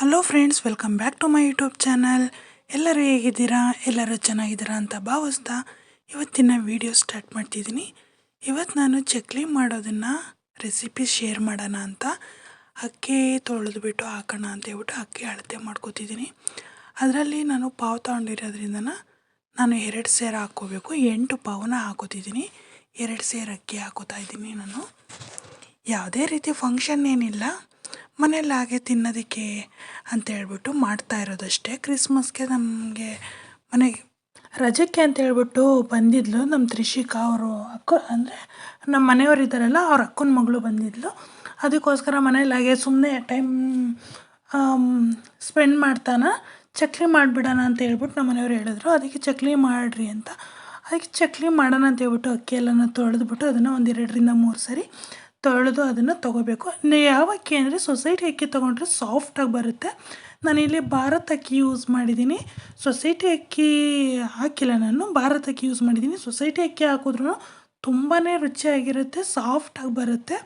Hello friends welcome back to my YouTube channel ಎಲ್ಲರೂ ಹೇಗಿದ್ದೀರಾ? ಎಲ್ಲರೂ ಚೆನ್ನಾಗಿದ್ದೀರಾ ಅಂತ ಭಾವಿಸ್ತಾ ಇವತ್ತಿನ ವಿಡಿಯೋ ಸ್ಟಾರ್ಟ್ ಮಾಡ್ತಿದ್ದೀನಿ. ಇವತ್ತು ನಾನು ಚಕ್ಲಿ ಮಾಡೋದನ್ನು ರೆಸಿಪಿ ಶೇರ್ ಮಾಡೋಣ ಅಂತ. ಅಕ್ಕಿ ತೊಳೆದ್ಬಿಟ್ಟು ಹಾಕೋಣ ಅಂತ ಹೇಳ್ಬಿಟ್ಟು ಅಕ್ಕಿ ಅಳತೆ ಮಾಡ್ಕೋತಿದ್ದೀನಿ. ಅದರಲ್ಲಿ ನಾನು ಪಾವು ತೊಗೊಂಡಿರೋದ್ರಿಂದ ನಾನು ಎರಡು ಸೇರು ಹಾಕ್ಕೋಬೇಕು. ಎಂಟು ಪಾವನ್ನ ಹಾಕೋತಿದ್ದೀನಿ. ಎರಡು ಸೇರು ಅಕ್ಕಿ ಹಾಕೋತಾ ಇದ್ದೀನಿ ನಾನು. ಯಾವುದೇ ರೀತಿ ಫಂಕ್ಷನ್ ಏನಿಲ್ಲ. ಮನೇಲಿ ಹಾಗೆ ತಿನ್ನೋದಕ್ಕೆ ಅಂತ ಹೇಳ್ಬಿಟ್ಟು ಮಾಡ್ತಾ ಇರೋದಷ್ಟೇ. ಕ್ರಿಸ್ಮಸ್ಗೆ ನಮಗೆ ಮನೆಗೆ ರಜಕ್ಕೆ ಅಂತ ಹೇಳ್ಬಿಟ್ಟು ಬಂದಿದ್ಲು. ನಮ್ಮ ತ್ರಿಷಿಕಾ ಅವರು ಅಕ್ಕ, ಅಂದರೆ ನಮ್ಮ ಮನೆಯವರು ಇದ್ದಾರಲ್ಲ, ಅವ್ರ ಅಕ್ಕನ ಮಗಳು ಬಂದಿದ್ಲು. ಅದಕ್ಕೋಸ್ಕರ ಮನೇಲಿ ಹಾಗೆ ಸುಮ್ಮನೆ ಟೈಮ್ ಸ್ಪೆಂಡ್ ಮಾಡ್ತಾನ. ಚಕ್ಲಿ ಮಾಡಿಬಿಡೋಣ ಅಂತ ಹೇಳ್ಬಿಟ್ಟು ನಮ್ಮ ಮನೆಯವ್ರು ಹೇಳಿದ್ರು. ಅದಕ್ಕೆ ಚಕ್ಲಿ ಮಾಡಿರಿ ಅಂತ. ಅದಕ್ಕೆ ಚಕ್ಲಿ ಮಾಡೋಣ ಅಂತ ಹೇಳ್ಬಿಟ್ಟು ಅಕ್ಕಿ ಎಲ್ಲನ ತೊಳೆದ್ಬಿಟ್ಟು ಅದನ್ನು ಒಂದು ಎರಡರಿಂದ ಮೂರು ಸರಿ ತೊಳೆದು ಅದನ್ನು ತೊಗೋಬೇಕು. ಯಾವ ಅಕ್ಕಿ ಅಂದರೆ ಸೊಸೈಟಿ ಅಕ್ಕಿ ತೊಗೊಂಡ್ರೆ ಸಾಫ್ಟಾಗಿ ಬರುತ್ತೆ. ನಾನಿಲ್ಲಿ ಭಾರತ ಅಕ್ಕಿ ಯೂಸ್ ಮಾಡಿದ್ದೀನಿ. ಸೊಸೈಟಿ ಅಕ್ಕಿ ಹಾಕಿಲ್ಲ ನಾನು. ಭಾರತ ಅಕ್ಕಿ ಯೂಸ್ ಮಾಡಿದ್ದೀನಿ. ಸೊಸೈಟಿ ಅಕ್ಕಿ ಹಾಕಿದ್ರೂ ತುಂಬಾ ರುಚಿಯಾಗಿರುತ್ತೆ ಸಾಫ್ಟಾಗಿ ಬರುತ್ತೆ.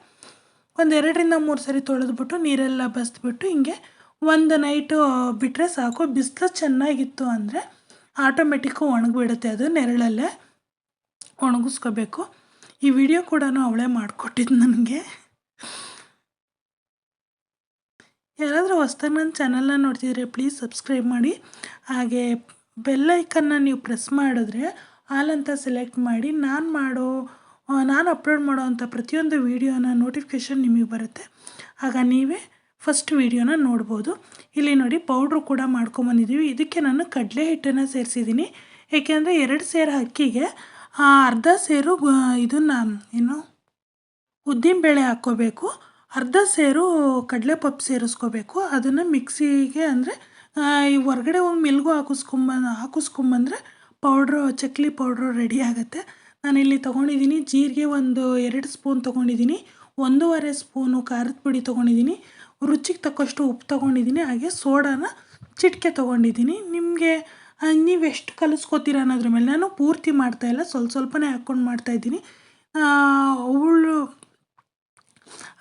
ಒಂದೆರಡರಿಂದ ಮೂರು ಸರಿ ತೊಳೆದ್ಬಿಟ್ಟು ನೀರೆಲ್ಲ ಬಸ್ದ್ಬಿಟ್ಟು ಹಿಂಗೆ ಒಂದು ನೈಟು ಬಿಟ್ಟರೆ ಸಾಕು. ಬಿಸಿಲು ಚೆನ್ನಾಗಿತ್ತು ಅಂದರೆ ಆಟೋಮೆಟಿಕ್ಕು ಒಣಗಿಬಿಡುತ್ತೆ ಅದು ನೆರಳಲ್ಲೇ. ಒಣಗಿಸ್ಕೋಬೇಕು. ಈ ವಿಡಿಯೋ ಕೂಡ ಅವಳೇ ಮಾಡಿಕೊಟ್ಟಿದ್ದು ನನಗೆ. ಯಾರಾದರೂ ಹೊಸ್ದಾಗಿ ನನ್ನ ಚಾನಲ್ನ ನೋಡ್ತಿದ್ರೆ ಪ್ಲೀಸ್ ಸಬ್ಸ್ಕ್ರೈಬ್ ಮಾಡಿ. ಹಾಗೆ ಬೆಲ್ಲೈಕನ್ನ ನೀವು ಪ್ರೆಸ್ ಮಾಡಿದ್ರೆ ಆಲ್ ಅಂತ ಸೆಲೆಕ್ಟ್ ಮಾಡಿ ನಾನು ಮಾಡೋ ನಾನು ಅಪ್ಲೋಡ್ ಮಾಡೋ ಅಂಥ ಪ್ರತಿಯೊಂದು ವೀಡಿಯೋನ ನೋಟಿಫಿಕೇಷನ್ ನಿಮಗೆ ಬರುತ್ತೆ. ಆಗ ನೀವೇ ಫಸ್ಟ್ ವೀಡಿಯೋನ ನೋಡ್ಬೋದು. ಇಲ್ಲಿ ನೋಡಿ ಪೌಡ್ರು ಕೂಡ ಮಾಡ್ಕೊಂಬಂದಿದ್ದೀವಿ ಇದಕ್ಕೆ ನಾನು ಕಡಲೆ ಹಿಟ್ಟನ್ನು ಸೇರಿಸಿದ್ದೀನಿ. ಏಕೆಂದರೆ ಎರಡು ಸೇರು ಅಕ್ಕಿಗೆ ಅರ್ಧ ಸೇರು ಇದನ್ನು, ಏನು, ಉದ್ದಿನಬೇಳೆ ಹಾಕ್ಕೋಬೇಕು. ಅರ್ಧ ಸೇರು ಕಡಲೆ ಪಪ್ಪು ಸೇರಿಸ್ಕೋಬೇಕು. ಅದನ್ನು ಮಿಕ್ಸಿಗೆ ಅಂದರೆ ಈ ಹೊರ್ಗಡೆ ಹೋಗಿ ಮಿಲ್ಗೂ ಹಾಕಿಸ್ಕೊಂಬ, ಹಾಕಿಸ್ಕೊಂಬಂದ್ರೆ ಪೌಡ್ರು, ಚಕ್ಲಿ ಪೌಡ್ರು ರೆಡಿ ಆಗುತ್ತೆ. ನಾನಿಲ್ಲಿ ತೊಗೊಂಡಿದ್ದೀನಿ, ಜೀರಿಗೆ ಒಂದು ಎರಡು ಸ್ಪೂನ್ ತೊಗೊಂಡಿದ್ದೀನಿ, ಒಂದೂವರೆ ಸ್ಪೂನು ಖಾರದ ಪುಡಿ ತೊಗೊಂಡಿದ್ದೀನಿ, ರುಚಿಗೆ ತಕ್ಕಷ್ಟು ಉಪ್ಪು ತೊಗೊಂಡಿದ್ದೀನಿ, ಹಾಗೆ ಸೋಡಾನ ಚಿಟಿಕೆ ತೊಗೊಂಡಿದ್ದೀನಿ. ನಿಮಗೆ ನೀವು ಎಷ್ಟು ಕಲಿಸ್ಕೋತೀರ ಅನ್ನೋದ್ರ ಮೇಲೆ ನಾನು ಪೂರ್ತಿ ಮಾಡ್ತಾಯಿಲ್ಲ ಸ್ವಲ್ಪ ಸ್ವಲ್ಪನೇ ಹಾಕ್ಕೊಂಡು ಮಾಡ್ತಾಯಿದ್ದೀನಿ ಅವಳು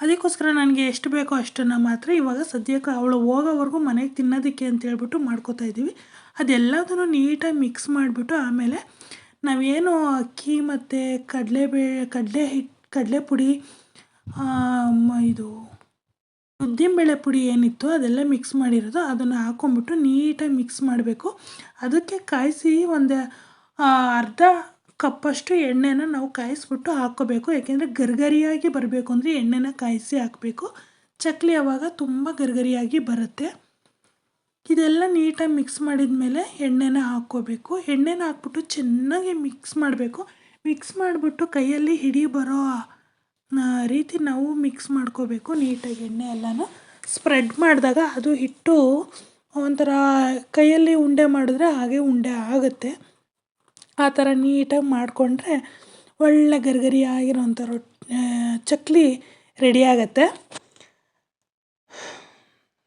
ಅದಕ್ಕೋಸ್ಕರ ನನಗೆ ಎಷ್ಟು ಬೇಕೋ ಅಷ್ಟನ್ನು ಮಾತ್ರ ಇವಾಗ ಸದ್ಯಕ್ಕೆ ಅವಳು ಹೋಗೋವರೆಗೂ ಮನೆಗೆ ತಿನ್ನೋದಕ್ಕೆ ಅಂತ ಹೇಳ್ಬಿಟ್ಟು ಮಾಡ್ಕೋತಾ ಇದ್ದೀವಿ. ಅದೆಲ್ಲದನ್ನು ನೀಟಾಗಿ ಮಿಕ್ಸ್ ಮಾಡಿಬಿಟ್ಟು ಆಮೇಲೆ ನಾವೇನು ಅಕ್ಕಿ ಮತ್ತು ಕಡಲೆಬೇಳೆ ಕಡಲೆ ಹಿಟ್ಟು ಕಡಲೆ ಪುಡಿ ಇದು ಉದ್ದಿನಬೇಳೆ ಪುಡಿ ಏನಿತ್ತು ಅದೆಲ್ಲ ಮಿಕ್ಸ್ ಮಾಡಿರೋದು, ಅದನ್ನು ಹಾಕ್ಕೊಂಬಿಟ್ಟು ನೀಟಾಗಿ ಮಿಕ್ಸ್ ಮಾಡಬೇಕು. ಅದಕ್ಕೆ ಕಾಯಿಸಿ ಒಂದು ಅರ್ಧ ಕಪ್ಪಷ್ಟು ಎಣ್ಣೆನ ನಾವು ಕಾಯಿಸ್ಬಿಟ್ಟು ಹಾಕ್ಕೋಬೇಕು. ಯಾಕೆಂದರೆ ಗರ್ಗರಿಯಾಗಿ ಬರಬೇಕು ಅಂದರೆ ಎಣ್ಣೆನ ಕಾಯಿಸಿ ಹಾಕಬೇಕು. ಚಕ್ಲಿ ಆವಾಗ ತುಂಬ ಗರ್ಗರಿಯಾಗಿ ಬರುತ್ತೆ. ಇದೆಲ್ಲ ನೀಟಾಗಿ ಮಿಕ್ಸ್ ಮಾಡಿದ ಮೇಲೆ ಎಣ್ಣೆನ ಹಾಕ್ಕೋಬೇಕು. ಎಣ್ಣೆನ ಹಾಕ್ಬಿಟ್ಟು ಚೆನ್ನಾಗಿ ಮಿಕ್ಸ್ ಮಾಡಬೇಕು. ಮಿಕ್ಸ್ ಮಾಡಿಬಿಟ್ಟು ಕೈಯಲ್ಲಿ ಹಿಡಿ ಬರೋ ರೀತಿ ನಾವು ಮಿಕ್ಸ್ ಮಾಡ್ಕೋಬೇಕು ನೀಟಾಗಿ ಎಣ್ಣೆ ಎಲ್ಲನೂ. ಸ್ಪ್ರೆಡ್ ಮಾಡಿದಾಗ ಅದು ಹಿಟ್ಟು ಒಂಥರ ಕೈಯಲ್ಲಿ ಉಂಡೆ ಮಾಡಿದ್ರೆ ಹಾಗೆ ಉಂಡೆ ಆಗುತ್ತೆ. ಆ ಥರ ನೀಟಾಗಿ ಮಾಡಿಕೊಂಡ್ರೆ ಒಳ್ಳೆ ಗರ್ಗರಿ ಆಗಿರೋಂಥ ರೊಟ್ಟಿ ಚಕ್ಲಿ ರೆಡಿ ಆಗುತ್ತೆ.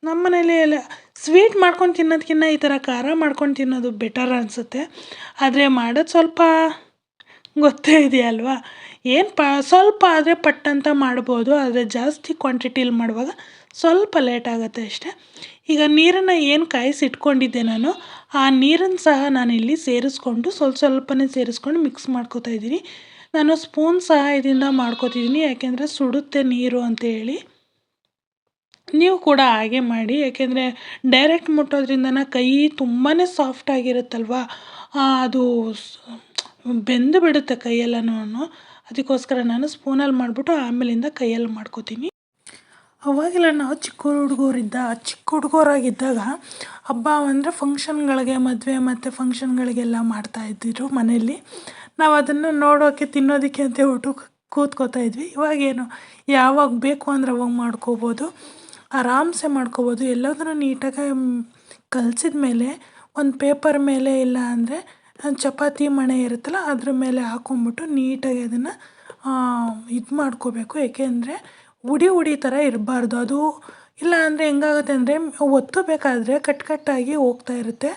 ನಮ್ಮ ಮನೇಲಿ ಎಲ್ಲ ಸ್ವೀಟ್ ಮಾಡ್ಕೊಂಡು ತಿನ್ನೋದಕ್ಕಿಂತ ಈ ಥರ ಖಾರ ಮಾಡ್ಕೊಂಡು ತಿನ್ನೋದು ಬೆಟರ್ ಅನಿಸುತ್ತೆ. ಆದರೆ ಮಾಡೋದು ಸ್ವಲ್ಪ ಗೊತ್ತೇ ಇದೆಯಲ್ವಾ? ಏನು ಪ ಸ್ವಲ್ಪ ಆದರೆ ಪಟ್ಟಂತ ಮಾಡ್ಬೋದು, ಆದರೆ ಜಾಸ್ತಿ ಕ್ವಾಂಟಿಟಿಲಿ ಮಾಡುವಾಗ ಸ್ವಲ್ಪ ಲೇಟ್ ಆಗುತ್ತೆ ಅಷ್ಟೇ. ಈಗ ನೀರನ್ನು ಏನು ಕಾಯಿಸಿ ಇಟ್ಕೊಂಡಿದ್ದೆ ನಾನು, ಆ ನೀರನ್ನು ಸಹ ನಾನಿಲ್ಲಿ ಸೇರಿಸ್ಕೊಂಡು ಸ್ವಲ್ಪ ಸ್ವಲ್ಪನೇ ಸೇರಿಸ್ಕೊಂಡು ಮಿಕ್ಸ್ ಮಾಡ್ಕೋತಾ ಇದ್ದೀನಿ. ನಾನು ಸ್ಪೂನ್ ಸಹಾಯದಿಂದ ಮಾಡ್ಕೋತಿದ್ದೀನಿ, ಯಾಕೆಂದರೆ ಸುಡುತ್ತೆ ನೀರು ಅಂತ ಹೇಳಿ. ನೀವು ಕೂಡ ಹಾಗೆ ಮಾಡಿ, ಯಾಕೆಂದರೆ ಡೈರೆಕ್ಟ್ ಮುಟ್ಟೋದ್ರಿಂದ ಕೈ ತುಂಬಾ ಸಾಫ್ಟಾಗಿರುತ್ತಲ್ವ ಅದು ಬೆಂದು ಬಿಡುತ್ತೆ ಕೈಯೆಲ್ಲನೂ ಅದಕ್ಕೋಸ್ಕರ ನಾನು ಸ್ಪೂನಲ್ಲಿ ಮಾಡಿಬಿಟ್ಟು ಆಮೇಲಿಂದ ಕೈಯಲ್ಲಿ ಮಾಡ್ಕೋತೀನಿ. ಅವಾಗೆಲ್ಲ, ನಾವು ಚಿಕ್ಕ ಹುಡುಗರಿದ್ದ, ಚಿಕ್ಕ ಹುಡುಗರಾಗಿದ್ದಾಗ ಹಬ್ಬ ಅಂದರೆ ಫಂಕ್ಷನ್ಗಳಿಗೆ ಮದುವೆ ಮತ್ತು ಫಂಕ್ಷನ್ಗಳಿಗೆಲ್ಲ ಮಾಡ್ತಾಯಿದ್ದರು ಮನೆಯಲ್ಲಿ. ನಾವು ಅದನ್ನು ನೋಡೋಕ್ಕೆ ತಿನ್ನೋದಕ್ಕೆ ಅಂತ ಹೇಳ್ಬಿಟ್ಟು ಕೂತ್ಕೋತಾ ಇದ್ವಿ. ಇವಾಗೇನು, ಯಾವಾಗ ಬೇಕು ಅಂದ್ರೆ ಅವಾಗ ಮಾಡ್ಕೋಬೋದು. ಆರಾಮ್ಸೆ ಮಾಡ್ಕೋಬೋದು. ಎಲ್ಲದನ್ನು ನೀಟಾಗಿ ಕಲಸಿದ ಮೇಲೆ ಒಂದು ಪೇಪರ್ ಮೇಲೆ ಇಲ್ಲ ಅಂದರೆ ಚಪಾತಿ ಮಣೆ ಇರುತ್ತಲ್ಲ, ಅದ್ರ ಮೇಲೆ ಹಾಕ್ಕೊಂಬಿಟ್ಟು ನೀಟಾಗಿ ಅದನ್ನು ಇದು ಮಾಡ್ಕೋಬೇಕು. ಏಕೆಂದರೆ ಉಡಿ ಉಡಿ ಥರ ಇರಬಾರ್ದು. ಅದು ಇಲ್ಲ ಅಂದರೆ ಹೆಂಗಾಗುತ್ತೆ ಅಂದರೆ ಒತ್ತಬೇಕಾದ್ರೆ ಕಟ್ ಕಟ್ಟಾಗಿ ಹೋಗ್ತಾ ಇರುತ್ತೆ.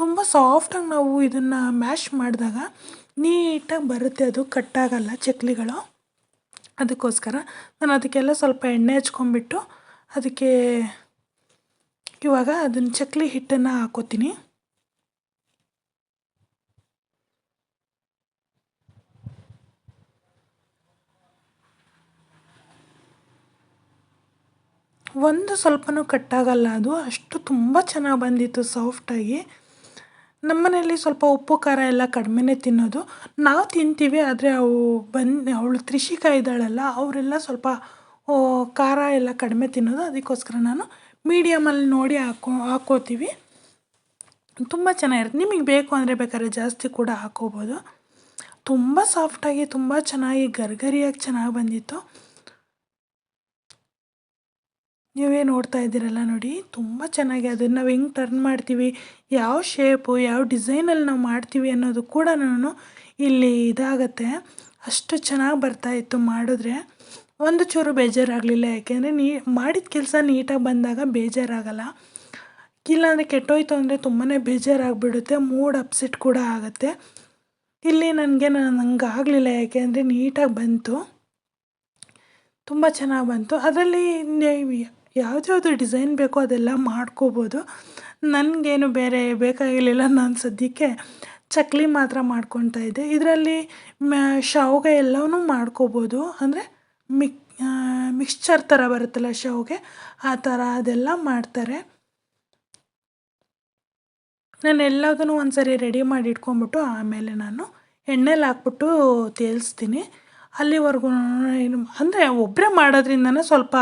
ತುಂಬ ಸಾಫ್ಟಾಗಿ ನಾವು ಇದನ್ನು ಮ್ಯಾಶ್ ಮಾಡಿದಾಗ ನೀಟಾಗಿ ಬರುತ್ತೆ. ಅದು ಕಟ್ಟಾಗಲ್ಲ ಚಕ್ಲಿಗಳು. ಅದಕ್ಕೋಸ್ಕರ ನಾನು ಅದಕ್ಕೆಲ್ಲ ಸ್ವಲ್ಪ ಎಣ್ಣೆ ಹಚ್ಕೊಂಬಿಟ್ಟು ಅದಕ್ಕೆ ಇವಾಗ ಅದನ್ನು ಚಕ್ಲಿ ಹಿಟ್ಟನ್ನು ಹಾಕೋತೀನಿ. ಒಂದು ಸ್ವಲ್ಪನೂ ಕಟ್ಟಾಗಲ್ಲ ಅದು. ಅಷ್ಟು ತುಂಬ ಚೆನ್ನಾಗಿ ಬಂದಿತ್ತು ಸಾಫ್ಟಾಗಿ ನಮ್ಮನೇಲಿ ಸ್ವಲ್ಪ ಉಪ್ಪು, ಖಾರ ಎಲ್ಲ ಕಡಿಮೆನೇ ತಿನ್ನೋದು. ನಾವು ತಿಂತೀವಿ, ಆದರೆ ಅವು ಬಂದು ಅವಳು ತ್ರಿಷಿಕಾ ಇದ್ದಾಳಲ್ಲ, ಅವರೆಲ್ಲ ಸ್ವಲ್ಪ ಖಾರ ಎಲ್ಲ ಕಡಿಮೆ ತಿನ್ನೋದು. ಅದಕ್ಕೋಸ್ಕರ ನಾನು ಮೀಡಿಯಮಲ್ಲಿ ನೋಡಿ ಹಾಕೋ, ಹಾಕೋತೀವಿ. ತುಂಬ ಚೆನ್ನಾಗಿರುತ್ತೆ. ನಿಮಗೆ ಬೇಕು ಅಂದರೆ ಬೇಕಾದ್ರೆ ಜಾಸ್ತಿ ಕೂಡ ಹಾಕೋಬೋದು. ತುಂಬ ಸಾಫ್ಟಾಗಿ ತುಂಬ ಚೆನ್ನಾಗಿ, ಗರ್ಗರಿಯಾಗಿ ಚೆನ್ನಾಗಿ ಬಂದಿತ್ತು. ನೀವೇ ನೋಡ್ತಾ ಇದ್ದೀರಲ್ಲ ನೋಡಿ, ತುಂಬ ಚೆನ್ನಾಗಿ ಅದನ್ನು ನಾವು ಹೆಂಗೆ ಟರ್ನ್ ಮಾಡ್ತೀವಿ, ಯಾವ ಶೇಪು ಯಾವ ಡಿಸೈನಲ್ಲಿ ನಾವು ಮಾಡ್ತೀವಿ ಅನ್ನೋದು ಕೂಡ ನಾನು ಇಲ್ಲಿ ಇದಾಗತ್ತೆ. ಅಷ್ಟು ಚೆನ್ನಾಗಿ ಬರ್ತಾಯಿತ್ತು ಮಾಡಿದ್ರೆ. ಒಂದು ಚೂರು ಬೇಜಾರಾಗಲಿಲ್ಲ, ಯಾಕೆಂದರೆ ನೀ ಮಾಡಿದ ಕೆಲಸ ನೀಟಾಗಿ ಬಂದಾಗ ಬೇಜಾರಾಗಲ್ಲ. ಇಲ್ಲಾಂದರೆ ಕೆಟ್ಟೋಯ್ತು ಅಂದರೆ ತುಂಬಾ ಬೇಜಾರಾಗಿಬಿಡುತ್ತೆ, ಮೂಡ್ ಅಪ್ಸೆಟ್ ಕೂಡ ಆಗುತ್ತೆ. ಇಲ್ಲಿ ನನಗೆ ನಂಗೆ ಆಗಲಿಲ್ಲ, ಯಾಕೆಂದರೆ ನೀಟಾಗಿ ಬಂತು. ತುಂಬ ಚೆನ್ನಾಗಿ ಬಂತು. ಅದರಲ್ಲಿ ಯಾವ್ದ್ಯಾವ್ದು ಡಿಸೈನ್ ಬೇಕೋ ಅದೆಲ್ಲ ಮಾಡ್ಕೋಬೋದು. ನನಗೇನು ಬೇರೆ ಬೇಕಾಗಿರಲಿಲ್ಲ. ನಾನು ಸದ್ಯಕ್ಕೆ ಚಕ್ಲಿ ಮಾತ್ರ ಮಾಡ್ಕೊತಾ ಇದ್ದೆ. ಇದರಲ್ಲಿ ಶಾವ್ಗೆ ಎಲ್ಲವೂ ಮಾಡ್ಕೋಬೋದು. ಅಂದರೆ ಮಿಕ್ ಮಿಕ್ಸ್ಚರ್ ಥರ ಬರುತ್ತಲ್ಲ ಶಾವಿಗೆ, ಆ ಥರ ಅದೆಲ್ಲ ಮಾಡ್ತಾರೆ. ನಾನು ಎಲ್ಲದನ್ನು ಒಂದು ಸರಿ ರೆಡಿ ಮಾಡಿ ಇಟ್ಕೊಂಬಿಟ್ಟು ಆಮೇಲೆ ನಾನು ಎಣ್ಣೆಲಿ ಹಾಕ್ಬಿಟ್ಟು ತೇಲಿಸ್ತೀನಿ. ಅಲ್ಲಿವರೆಗೂ ಏನು, ಅಂದರೆ ಒಬ್ಬರೇ ಮಾಡೋದ್ರಿಂದನೇ ಸ್ವಲ್ಪ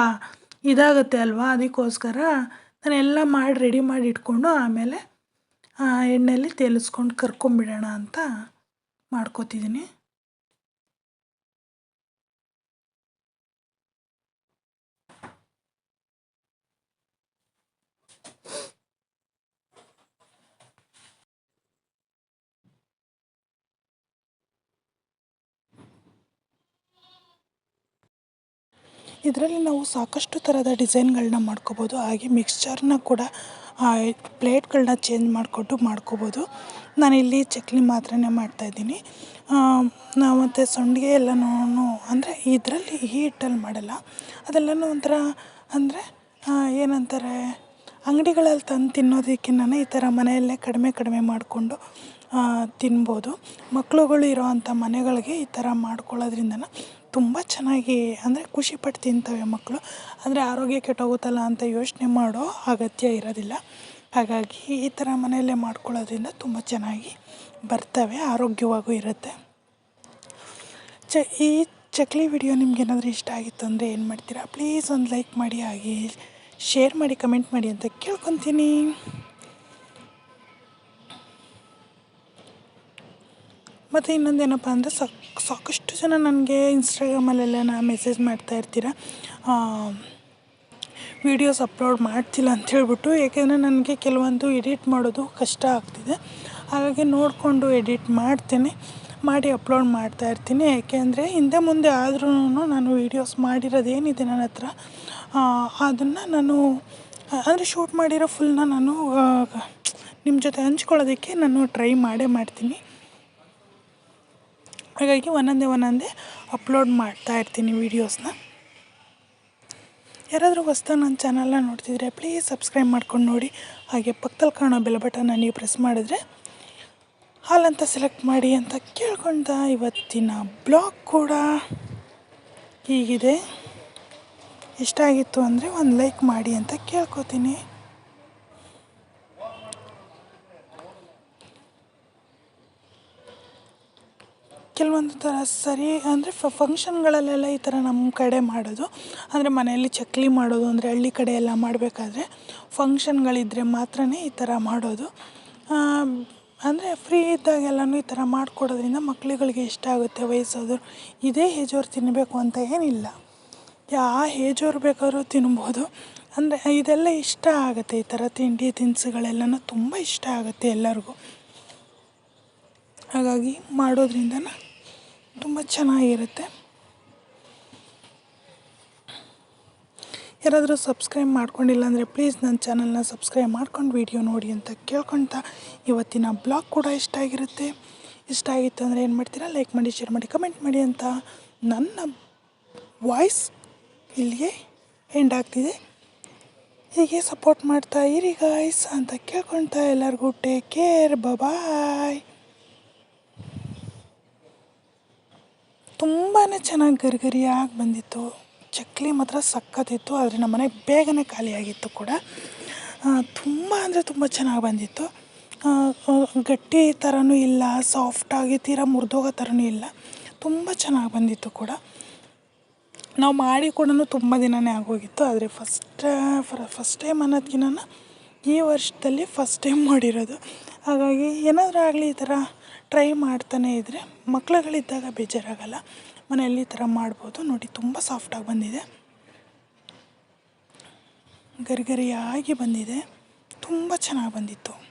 ಇದಾಗುತ್ತೆ ಅಲ್ವಾ? ಅದಕ್ಕೋಸ್ಕರ ನಾನೆಲ್ಲ ಮಾಡಿ ರೆಡಿ ಮಾಡಿ ಇಟ್ಕೊಂಡು ಆಮೇಲೆ ಎಣ್ಣೆಲಿ ತೇಲಿಸ್ಕೊಂಡು ಕರ್ಕೊಂಬಿಡೋಣ ಅಂತ ಮಾಡ್ಕೋತಿದ್ದೀನಿ. ಇದರಲ್ಲಿ ನಾವು ಸಾಕಷ್ಟು ಥರದ ಡಿಸೈನ್ಗಳನ್ನ ಮಾಡ್ಕೋಬೋದು. ಹಾಗೆ ಮಿಕ್ಸ್ಚರ್ನ ಕೂಡ ಪ್ಲೇಟ್ಗಳನ್ನ ಚೇಂಜ್ ಮಾಡಿಕೊಂಡು ಮಾಡ್ಕೋಬೋದು. ನಾನಿಲ್ಲಿ ಚಕ್ಲಿ ಮಾತ್ರನೇ ಮಾಡ್ತಾಯಿದ್ದೀನಿ ಮತ್ತು ಸಂಡಿಗೆ ಎಲ್ಲನೂ ಅಂದರೆ ಇದರಲ್ಲಿ ಈ ಹಿಟ್ಟಲ್ಲಿ ಮಾಡಲ್ಲ. ಅದೆಲ್ಲನೂ ಒಂಥರ ಅಂದರೆ ಏನಂತಾರೆ, ಅಂಗಡಿಗಳಲ್ಲಿ ತಂದು ತಿನ್ನೋದಕ್ಕಿಂತ ಈ ಥರ ಮನೆಯಲ್ಲೇ ಕಡಿಮೆ ಕಡಿಮೆ ಮಾಡಿಕೊಂಡು ತಿನ್ಬೋದು. ಮಕ್ಕಳುಗಳು ಇರೋವಂಥ ಮನೆಗಳಿಗೆ ಈ ಥರ ಮಾಡ್ಕೊಳ್ಳೋದ್ರಿಂದ ತುಂಬ ಚೆನ್ನಾಗಿ ಅಂದರೆ ಖುಷಿಪಟ್ಟು ತಿಂತವೆ ಮಕ್ಕಳು. ಅಂದರೆ ಆರೋಗ್ಯ ಕೆಟ್ಟೋಗುತ್ತಲ್ಲ ಅಂತ ಯೋಚನೆ ಮಾಡೋ ಅಗತ್ಯ ಇರೋದಿಲ್ಲ. ಹಾಗಾಗಿ ಈ ಥರ ಮನೆಯಲ್ಲೇ ಮಾಡ್ಕೊಳ್ಳೋದ್ರಿಂದ ತುಂಬ ಚೆನ್ನಾಗಿ ಬರ್ತವೆ, ಆರೋಗ್ಯವಾಗೂ ಇರುತ್ತೆ. ಚ, ಈ ಚಕ್ಲಿ ವಿಡಿಯೋ ನಿಮ್ಗೇನಾದರೂ ಇಷ್ಟ ಆಗಿತ್ತು ಅಂದರೆ ಏನು ಮಾಡ್ತೀರಾ? ಪ್ಲೀಸ್ ಒಂದು ಲೈಕ್ ಮಾಡಿ, ಹಾಗೆ ಶೇರ್ ಮಾಡಿ, ಕಮೆಂಟ್ ಮಾಡಿ ಅಂತ ಕೇಳ್ಕೊತೀನಿ. ಮತ್ತು ಇನ್ನೊಂದೇನಪ್ಪ ಅಂದರೆ ಸಾಕು, ಸಾಕಷ್ಟು ಜನ ನನಗೆ ಇನ್ಸ್ಟಾಗ್ರಾಮಲ್ಲೆಲ್ಲ ಮೆಸೇಜ್ ಮಾಡ್ತಾ ಇರ್ತೀರ? ವೀಡಿಯೋಸ್ ಅಪ್ಲೋಡ್ ಮಾಡ್ತಿಲ್ಲ ಅಂತ ಹೇಳ್ಬಿಟ್ಟು, ಏಕೆಂದರೆ ನನಗೆ ಕೆಲವೊಂದು ಎಡಿಟ್ ಮಾಡೋದು ಕಷ್ಟ ಆಗ್ತಿದೆ. ಹಾಗಾಗಿ ನೋಡಿಕೊಂಡು ಎಡಿಟ್ ಮಾಡ್ತೇನೆ, ಮಾಡಿ ಅಪ್ಲೋಡ್ ಮಾಡ್ತಾ ಇರ್ತೀನಿ. ಏಕೆಂದರೆ ಹಿಂದೆ ಮುಂದೆ ಆದ್ರೂ ನಾನು ವೀಡಿಯೋಸ್ ಮಾಡಿರೋದೇನಿದೆ ನನ್ನ ಹತ್ರ. ಅದನ್ನು ನಾನು, ಅಂದರೆ ಶೂಟ್ ಮಾಡಿರೋ ಫುಲ್ನ ನಾನು ನಿಮ್ಮ ಜೊತೆ ಹಂಚ್ಕೊಳ್ಳೋದಕ್ಕೆ ನಾನು ಟ್ರೈ ಮಾಡೇ ಮಾಡ್ತೀನಿ. ಹಾಗಾಗಿ ಒಂದೊಂದೇ ಒಂದೊಂದೇ ಅಪ್ಲೋಡ್ ಮಾಡ್ತಾ ಇರ್ತೀನಿ ವೀಡಿಯೋಸ್ನ. ಯಾರಾದರೂ ಹೊಸ್ದಾಗಿ ನನ್ನ ಚಾನಲ್ನ ನೋಡ್ತಿದ್ರೆ ಪ್ಲೀಸ್ ಸಬ್ಸ್ಕ್ರೈಬ್ ಮಾಡ್ಕೊಂಡು ನೋಡಿ. ಹಾಗೆ ಪಕ್ಕದಲ್ಲಿ ಕಾಣೋ ಬೆಲ್ ಬಟನ್ನ ನೀವು ಪ್ರೆಸ್ ಮಾಡಿದ್ರೆ ಹಾಲಂತ ಸೆಲೆಕ್ಟ್ ಮಾಡಿ ಅಂತ ಕೇಳ್ಕೊಂಡ ಇವತ್ತಿನ ಬ್ಲಾಗ್ ಕೂಡ ಹೀಗಿದೆ. ಇಷ್ಟ ಆಗಿತ್ತು ಅಂದರೆ ಒಂದು ಲೈಕ್ ಮಾಡಿ ಅಂತ ಕೇಳ್ಕೊತೀನಿ. ಕೆಲವೊಂದು ಥರ ಸರಿ ಅಂದರೆ ಫಂಕ್ಷನ್ಗಳಲ್ಲೆಲ್ಲ ಈ ಥರ ನಮ್ಮ ಕಡೆ ಮಾಡೋದು. ಅಂದರೆ ಮನೆಯಲ್ಲಿ ಚಕ್ಲಿ ಮಾಡೋದು, ಅಂದರೆ ಹಳ್ಳಿ ಕಡೆ ಎಲ್ಲ ಮಾಡಬೇಕಾದ್ರೆ ಫಂಕ್ಷನ್ಗಳಿದ್ದರೆ ಮಾತ್ರ ಈ ಥರ ಮಾಡೋದು. ಅಂದರೆ ಫ್ರೀ ಇದ್ದಾಗೆಲ್ಲನೂ ಈ ಥರ ಮಾಡಿಕೊಡೋದ್ರಿಂದ ಮಕ್ಕಳುಗಳಿಗೆ ಇಷ್ಟ ಆಗುತ್ತೆ ವಯಸ್ಸಾದವ್ರು ಇದೇ ಏಜವ್ರು ತಿನ್ನಬೇಕು ಅಂತ ಏನಿಲ್ಲ. ಯಾ ಏಜವ್ರು ಬೇಕಾದ್ರೂ ತಿನ್ಬೋದು. ಅಂದರೆ ಇದೆಲ್ಲ ಇಷ್ಟ ಆಗುತ್ತೆ ಈ ಥರ ತಿಂಡಿ ತಿನಿಸುಗಳೆಲ್ಲನೂ ತುಂಬ ಇಷ್ಟ ಆಗುತ್ತೆ ಎಲ್ಲರಿಗೂ. ಹಾಗಾಗಿ ಮಾಡೋದ್ರಿಂದ ತುಂಬ ಚೆನ್ನಾಗಿರುತ್ತೆ. ಯಾರಾದರೂ ಸಬ್ಸ್ಕ್ರೈಬ್ ಮಾಡ್ಕೊಂಡಿಲ್ಲ ಅಂದರೆ ಪ್ಲೀಸ್ ನನ್ನ ಚಾನಲ್ನ ಸಬ್ಸ್ಕ್ರೈಬ್ ಮಾಡ್ಕೊಂಡು ವೀಡಿಯೋ ನೋಡಿ ಅಂತ ಕೇಳ್ಕೊಳ್ತಾ ಇವತ್ತಿನ ಬ್ಲಾಗ್ ಕೂಡ ಇಷ್ಟ ಆಗಿರುತ್ತೆ. ಇಷ್ಟ ಆಗಿತ್ತು ಅಂದರೆ ಏನು ಮಾಡ್ತೀರಾ? ಲೈಕ್ ಮಾಡಿ ಶೇರ್ ಮಾಡಿ ಕಮೆಂಟ್ ಮಾಡಿ ಅಂತ ನನ್ನ ವಾಯ್ಸ್ ಇಲ್ಲಿಗೆ ಎಂಡ್ ಆಗ್ತಿದೆ. ಹೀಗೆ ಸಪೋರ್ಟ್ ಮಾಡ್ತಾ ಇರಿ ಗಾಯ್ಸ್ ಅಂತ ಕೇಳ್ಕೊಳ್ತಾ ಎಲ್ಲರಿಗೂ ಟೇಕ್ ಕೇರ್ ಬಾಯ್ ತುಂಬಾ ಚೆನ್ನಾಗಿ ಗರಿಗರಿಯಾಗಿ ಬಂದಿತ್ತು. ಚಕ್ಲಿ ಮಾತ್ರ ಸಖತ್ತಿತ್ತು ಆದರೆ ನಮ್ಮ ಮನೆಗೆ ಬೇಗನೆ ಖಾಲಿಯಾಗಿತ್ತು ಕೂಡ. ತುಂಬ ಅಂದರೆ ತುಂಬ ಚೆನ್ನಾಗಿ ಬಂದಿತ್ತು. ಗಟ್ಟಿ ಥರನೂ ಇಲ್ಲ ಸಾಫ್ಟಾಗಿ ತೀರಾ ಮುರಿದೋಗೋ ಥರನೂ ಇಲ್ಲ. ತುಂಬ ಚೆನ್ನಾಗಿ ಬಂದಿತ್ತು ಕೂಡ. ನಾವು ಮಾಡಿ ಕೂಡ ತುಂಬ ದಿನವೇ ಆಗೋಗಿತ್ತು, ಆದರೆ ಫಸ್ಟ್ ಫಸ್ಟ್ ಟೈಮ್ ಅನ್ನೋದ್ಕಿಂತ ಈ ವರ್ಷದಲ್ಲಿ ಫಸ್ಟ್ ಟೈಮ್ ಮಾಡಿರೋದು. ಹಾಗಾಗಿ ಏನಾದರೂ ಆಗಲಿ ಈ ಥರ ಟ್ರೈ ಮಾಡ್ತಾನೇ ಇದ್ದರೆ ಮಕ್ಳುಗಳಿದ್ದಾಗ ಬೇಜಾರಾಗಲ್ಲ. ಮನೆಯಲ್ಲಿ ಈ ಥರ ಮಾಡ್ಬೋದು. ನೋಡಿ, ತುಂಬ ಸಾಫ್ಟಾಗಿ ಬಂದಿದೆ. ಗರಿಗರಿಯಾಗಿ ಬಂದಿದೆ. ತುಂಬ ಚೆನ್ನಾಗಿ ಬಂದಿತ್ತು.